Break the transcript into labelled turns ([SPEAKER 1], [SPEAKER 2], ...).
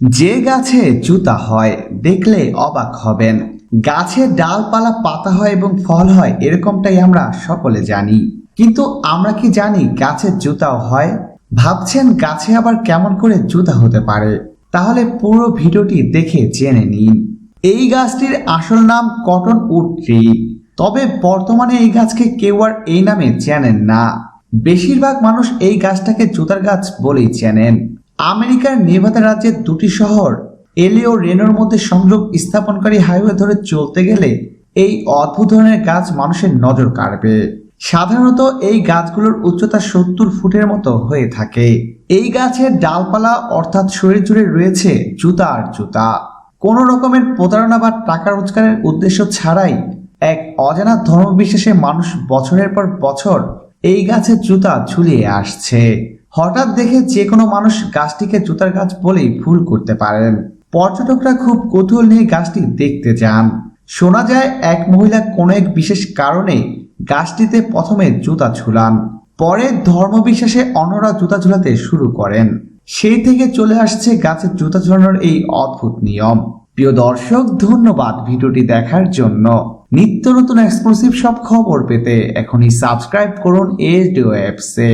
[SPEAKER 1] যে গাছে জুতা হয়, দেখলে অবাক হবেন। গাছে ডালপালা, পাতা হয় এবং ফল হয়, এরকমটাই আমরা সকলে জানি। কিন্তু আমরা কি জানি গাছের জুতাও হয়? ভাবছেন গাছে আবার কেমন করে জুতা হতে পারে? তাহলে পুরো ভিডিওটি দেখে জেনে নিন। এই গাছটির আসল নাম কটন উড ট্রি। তবে বর্তমানে এই গাছকে কেউ আর এই নামে চেনেন না। বেশিরভাগ মানুষ এই গাছটাকে জুতার গাছ বলেই চেনেন। আমেরিকার নেভাদা রাজ্যের দুটি শহর এলি ও রেনোর মধ্যে সংযোগ স্থাপনকারী হাইওয়ে ধরে চলতে গেলে এই অদ্ভুত ধরনের গাছ মানুষের নজর কাড়বে। সাধারণত এই গাছগুলোর উচ্চতা সত্তর ফুটের মতো হয়ে থাকে। এই গাছের ডালপালা অর্থাৎ শরীর জুড়ে রয়েছে জুতা আর জুতা। কোনো রকমের প্রতারণা বা টাকা রোজগারের উদ্দেশ্য ছাড়াই এক অজানা ধর্মবিশ্বাসে মানুষ বছরের পর বছর এই গাছের জুতা ঝুলিয়ে আসছে। হঠাৎ দেখে যে কোনো মানুষ গাছটিকে জুতার গাছ বলেই ভুল করতে পারেন। পর্যটকরা খুব কৌতূহল নিয়ে গাছটি দেখতে যান। শোনা যায়, এক মহিলা কোনো এক বিশেষ কারণে গাছটিতে প্রথমে জুতা ঝুলান, পরে ধর্মবিশ্বাসে অন্যরা জুতা ঝুলাতে শুরু করেন। সেই থেকে চলে আসছে গাছের জুতা ঝুলানোর এই অদ্ভুত নিয়ম। প্রিয় দর্শক, ধন্যবাদ ভিডিওটি দেখার জন্য। নিত্য নতুন এক্সক্লুসিভ সব খবর পেতে এখনই সাবস্ক্রাইব করুন এস ডিও অ্যাপসে